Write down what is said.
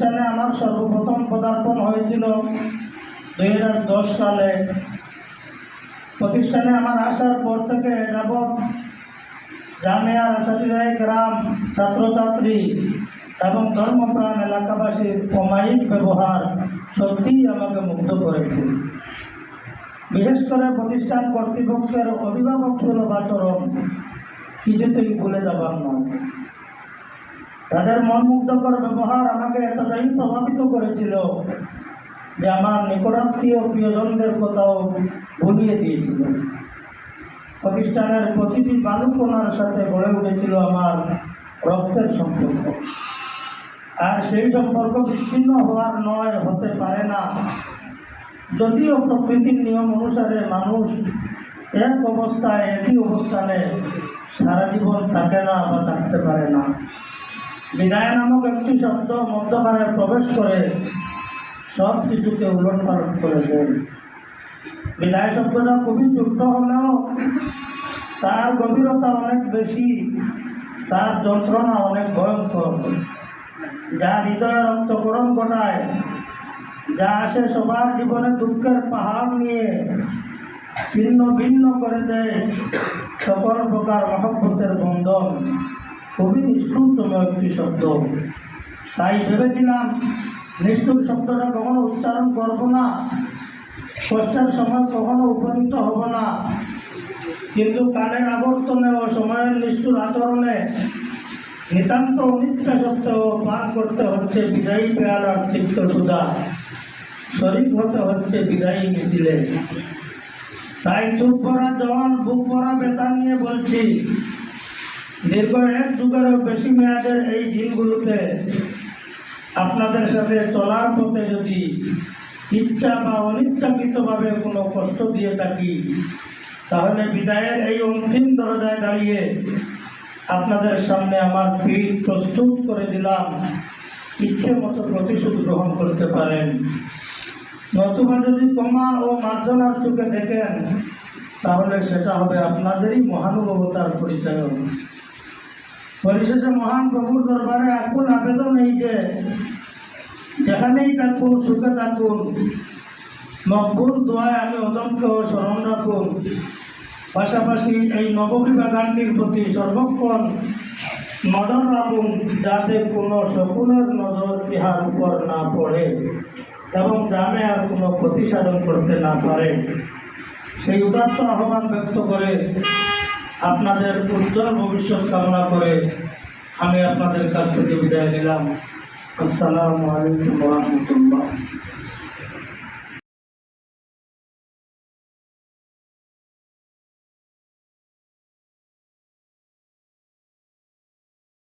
প্রতিষ্ঠানে আমার সর্বপ্রথম পদার্পণ হয়েছিল দুই হাজার দশ সালে। প্রতিষ্ঠানে আমার আসার পর থেকে যাবৎ জামিয়া রাসাদিরাই গ্রাম ছাত্রছাত্রী এবং ধর্মপ্রাণ এলাকাবাসীর অমায়িক ব্যবহার সত্যিই আমাকে মুগ্ধ করেছে। বিশেষ করে প্রতিষ্ঠান কর্তৃপক্ষের অভিভাবক সুলভ আচরণ কিছুতেই ভুলে যাবার নয়। তাদের মনমুগ্ধকর ব্যবহার আমাকে এতটাই প্রভাবিত করেছিল যে আমার নিকটাত্মীয় প্রিয়জনদের কথাও ভুলিয়ে দিয়েছিল। প্রতিষ্ঠানের প্রতিটি বালুকোনার সাথে গড়ে উঠেছিল আমার রক্তের সম্পর্ক। আর সেই সম্পর্ক বিচ্ছিন্ন হওয়ার নয়, হতে পারে না। যদিও প্রকৃতির নিয়ম অনুসারে মানুষ এক অবস্থায় একই অবস্থানে সারা জীবন থাকে না বা থাকতে পারে না। বিদায় নামক একটি শব্দ মধ্যখানে প্রবেশ করে সব কিছুকে উলট পালট করে দেয়। বিদায় শব্দটা খুবই ছোট্ট হলেও তার গভীরতা অনেক বেশি, তার যন্ত্রণা অনেক ভয়ঙ্কর। যা হৃদয়ে রক্তকরণ ঘটায়, যা আসে সবার জীবনে দুঃখের পাহাড় নিয়ে ছিন্ন ভিন্ন করে দেয়। সকল প্রকার মহব্বতের বন্ধন খুবই নিষ্ঠুরতম একটি শব্দ। তাই ভেবেছিলাম, নিষ্ঠুর শব্দটা কখনো উচ্চারণ করব না। কষ্টের সময় কখনো উপনীত হব না। কিন্তু কালের আবর্তনে ও সময়ের নিষ্ঠুর আচরণে নিতান্ত অনিচ্ছা সত্ত্বেও পান করতে হচ্ছে বিদায়ী পেয়ালার তৃপ্ত সুদা। শরিক হতে হচ্ছে বিদায়ী মিছিলে। তাই চুপ করা জন, বুক করা বেতা নিয়ে বলছি দীর্ঘ এক যুগেরও বেশি মেয়াদের এই দিনগুলোতে আপনাদের সাথে চলার পথে যদি ইচ্ছা বা অনিচ্ছাকৃতভাবে কোনো কষ্ট দিয়ে থাকি, তাহলে বিদায়ের এই অন্তিম দরজায় দাঁড়িয়ে আপনাদের সামনে আমার পিঠ প্রস্তুত করে দিলাম। ইচ্ছে মতো প্রতিশোধ গ্রহণ করতে পারেন। নতুবা যদি কমা ও মার্জনার চোখে দেখেন, তাহলে সেটা হবে আপনাদেরই মহানুভবতার পরিচয় পরিশেষে মহান প্রভুর দরবারে আকুল আবেদন এই যে, যেখানেই থাকুন, সুখে থাকুন, মকবুল দোয়ায় আমি অদমকেও স্মরণ রাখুন। পাশাপাশি এই নববিভা গানটির প্রতি সর্বক্ষণ নজর রাখুন, যাতে কোনো শকুনের নজর ইহার উপর না পড়ে এবং গ্রামে আর কোনো ক্ষতি সাধন করতে না পারে। সেই উদাত্ত আহ্বান ব্যক্ত করে আপনাদের উজ্জ্বল ভবিষ্যৎ কামনা করে আমি আপনাদের কাছ থেকে বিদায় নিলাম। আসসালামু আলাইকুম রহমতুল্লাহ।